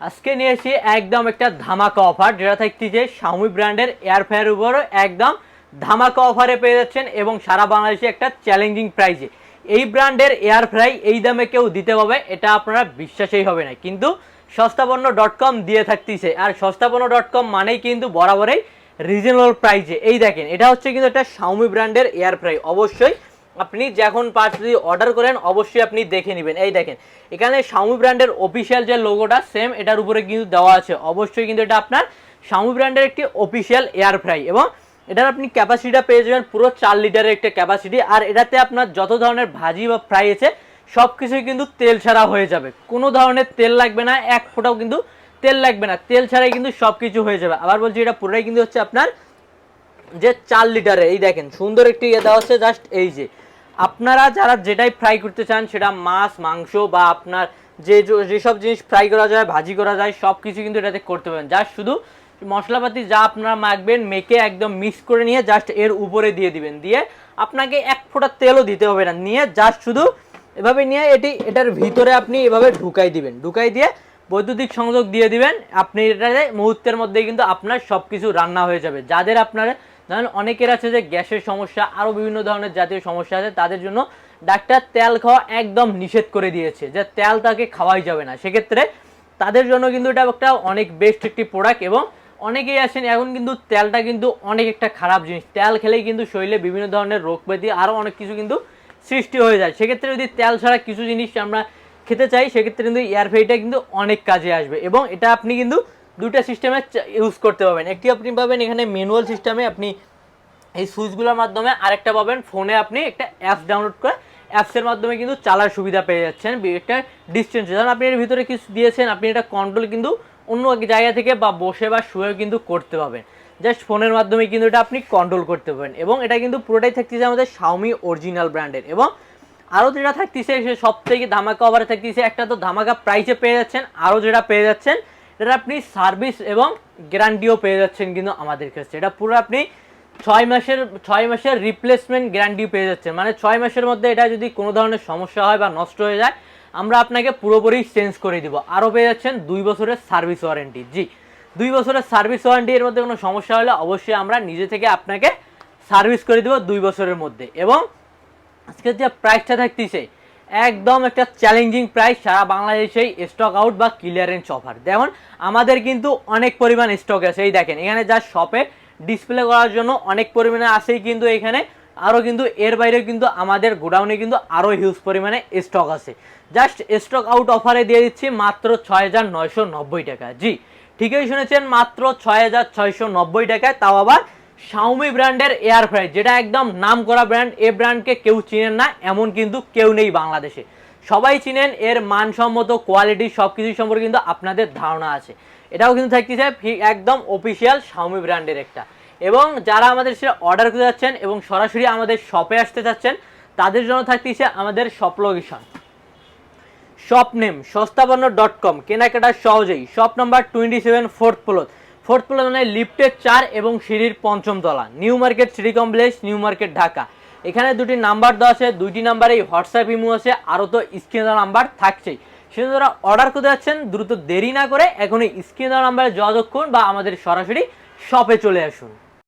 আজকে নিয়ে এসেছি একদম একটা ধামাকা অফার যেটা থাকতেছে শাওমি ব্র্যান্ডের এয়ার ফ্রায়ার উপরও একদম ধামাকা অফারে পেয়ে যাচ্ছেন এবং সারা বাংলাদেশে একটা চ্যালেঞ্জিং প্রাইজে এই ব্র্যান্ডের এয়ার ফ্রাই এই দামে কেউ দিতে পাবে এটা আপনারা বিশ্বাসই হবে না। কিন্তু সস্তাপন্ন ডট কম দিয়ে থাকতেছে। আর সস্তাপন্ন ডট কম মানেই কিন্তু বরাবরই রিজনেবল প্রাইজে এই দেখেন, এটা হচ্ছে কিন্তু একটা শাওমি ব্র্যান্ডের এয়ার ফ্রাই অবশ্যই আপনি যখন পার্ট যদি অর্ডার করেন, অবশ্যই আপনি দেখে নেবেন। এই দেখেন, এখানে শাওমি ব্র্যান্ডের অফিসিয়াল যে লোগোটা সেম এটার উপরে কিন্তু দেওয়া আছে। অবশ্যই কিন্তু এটা আপনার শাওমি ব্র্যান্ডের একটি অফিসিয়াল এয়ার ফ্রাই এবং এটার আপনি ক্যাপাসিটিটা পেয়ে যাবেন পুরো চার লিটারের একটা ক্যাপাসিটি আর এটাতে আপনার যত ধরনের ভাজি বা ফ্রাই আছে সব কিছুই কিন্তু তেল ছাড়া হয়ে যাবে। কোনো ধরনের তেল লাগবে না, এক ফোঁটাও কিন্তু তেল লাগবে না। তেল ছাড়াই কিন্তু সব কিছু হয়ে যাবে। আবার বলছি, এটা পুরোটাই কিন্তু হচ্ছে আপনার যে চার লিটারে, এই দেখেন, সুন্দর একটি ইয়ে দেওয়া হচ্ছে জাস্ট এই যে। আপনারা যারা যেটাই ফ্রাই করতে চান, সেটা মাছ, মাংস বা আপনার যে যেসব জিনিস ফ্রাই করা যায়, ভাজি করা যায় সব কিছু কিন্তু এটাতে করতে পারেন। জাস্ট শুধু মশলাপাতি যা আপনারা মাখবেন, মেখে একদম মিক্স করে নিয়ে জাস্ট এর উপরে দিয়ে দিবেন। দিয়ে আপনাকে এক ফোঁটা তেলও দিতে হবে না। নিয়ে জাস্ট শুধু এভাবে নিয়ে এটি, এটার ভিতরে আপনি এভাবে ঢুকাই দিবেন। ঢুকাই দিয়ে বৈদ্যুতিক সংযোগ দিয়ে দিবেন। আপনি এটাতে মুহূর্তের মধ্যেই কিন্তু আপনার সব কিছু রান্না হয়ে যাবে। যাদের আপনার ধরেন অনেকের আছে যে গ্যাসের সমস্যা আরও বিভিন্ন ধরনের জাতীয় সমস্যা আছে, তাদের জন্য ডাক্তার তেল খাওয়া একদম নিষেধ করে দিয়েছে যে তেল তাকে খাওয়াই যাবে না। সেক্ষেত্রে তাদের জন্য কিন্তু এটা একটা অনেক বেস্ট একটি প্রোডাক্ট এবং অনেকেই আছেন, এখন কিন্তু তেলটা কিন্তু অনেক একটা খারাপ জিনিস। তেল খেলেই কিন্তু শরীরে বিভিন্ন ধরনের রোগ ব্যাধি আরও অনেক কিছু কিন্তু সৃষ্টি হয়ে যায়। সেক্ষেত্রে যদি তেল ছাড়া কিছু জিনিস আমরা খেতে চাই, সেক্ষেত্রে কিন্তু এয়ার ফ্রাইটা কিন্তু অনেক কাজে আসবে এবং এটা আপনি কিন্তু দুটা সিস্টেমে ইউজ করতে পারবেন। একটি আপনি পাবেন এখানে ম্যানুয়াল সিস্টেমে আপনি এই সুইচগুলোর মাধ্যমে, আরেকটা পাবেন ফোনে আপনি একটা অ্যাপস ডাউনলোড করে অ্যাপসের মাধ্যমে কিন্তু চালার সুবিধা পেয়ে যাচ্ছেন। একটা ডিস্টেন্স ধরুন আপনি এর ভিতরে কিছু দিয়েছেন, আপনি এটা কন্ট্রোল কিন্তু অন্য জায়গা থেকে বা বসে বা শুয়েও কিন্তু করতে পারবেন। জাস্ট ফোনের মাধ্যমে কিন্তু এটা আপনি কন্ট্রোল করতে পারবেন। এবং এটা কিন্তু পুরোটাই থাকতেছে আমাদের শাওমি অরিজিনাল ব্র্যান্ডের এবং আরও যেটা থাকতেছে সব থেকে ধামাকা অফারে থাকতেছে, একটা তো ধামাকা প্রাইসে পেয়ে যাচ্ছেন, আরও যেটা পেয়ে যাচ্ছেন এটা আপনি সার্ভিস এবং গ্যারান্টিও পেয়ে যাচ্ছেন কিন্তু আমাদের কাছে। এটা পুরো আপনি ছয় মাসের ছয় মাসের রিপ্লেসমেন্ট গ্যারান্টি পেয়ে যাচ্ছেন। মানে ছয় মাসের মধ্যে এটা যদি কোনো ধরনের সমস্যা হয় বা নষ্ট হয়ে যায়, আমরা আপনাকে পুরোপুরি চেঞ্জ করে দিব। আরও পেয়ে যাচ্ছেন দুই বছরের সার্ভিস ওয়ারেন্টি জি, দুই বছরের সার্ভিস ওয়ারেন্টি এর মধ্যে কোনো সমস্যা হলে অবশ্যই আমরা নিজে থেকে আপনাকে সার্ভিস করে দেবো দুই বছরের মধ্যে। এবং আজকে যে প্রাইসটা থাকতেছে একদম একটা চ্যালেঞ্জিং প্রাইস সারা বাংলাদেশেই স্টক আউট বা ক্লিয়ারেন্স অফার যেমন আমাদের কিন্তু অনেক পরিমাণ স্টক আছে, এই দেখেন, এখানে যা শপে ডিসপ্লে করার জন্য অনেক পরিমাণে আসেই কিন্তু এখানে। আরও কিন্তু এর বাইরেও কিন্তু আমাদের গোডাউনে কিন্তু আরও হিউজ পরিমাণে স্টক আছে। জাস্ট স্টক আউট অফারে দিয়ে দিচ্ছি মাত্র ছয় হাজার নয়শো নব্বই টাকা। জি, ঠিকই শুনেছেন, মাত্র ছয় হাজার ছয়শো নব্বই টাকায়, তাও আবার শাওমি ব্র্যান্ডের এয়ার ফ্রাই যেটা একদম নাম করা ব্র্যান্ড এ ব্র্যান্ডকে কেউ চিনেন না, এমন কিন্তু কেউ নেই বাংলাদেশে। সবাই চিনেন, এর মানসম্মত কোয়ালিটি সব কিছু সম্পর্কে কিন্তু আপনাদের ধারণা আছে। এটাও কিন্তু থাকতেছে একদম অফিসিয়াল শাওমি ব্র্যান্ডের একটা। এবং যারা আমাদের সে অর্ডার করতে যাচ্ছেন এবং সরাসরি আমাদের শপে আসতে চাচ্ছেন, তাদের জন্য থাকতেছে আমাদের shop location shop name Sastapanno dot com কেনাকাটা সহজেই। Shop number twenty seven fourth floor fourth floor মানে লিফটের চার এবং সিঁড়ির পঞ্চম তলা। New Market City Complex, New Market Dhaka. এখানে দুটি নাম্বার দেওয়া আছে, দুইটি নাম্বারেই হোয়াটসঅ্যাপ ইমো আছে, আরও তো স্ক্রিনে নাম্বার থাকছেই। সেজন্য যারা অর্ডার করতে যাচ্ছেন, দ্রুত দেরি না করে এখনই স্ক্রিনে নাম্বারে যোগাযোগ করুন বা আমাদের সরাসরি শপে চলে আসুন।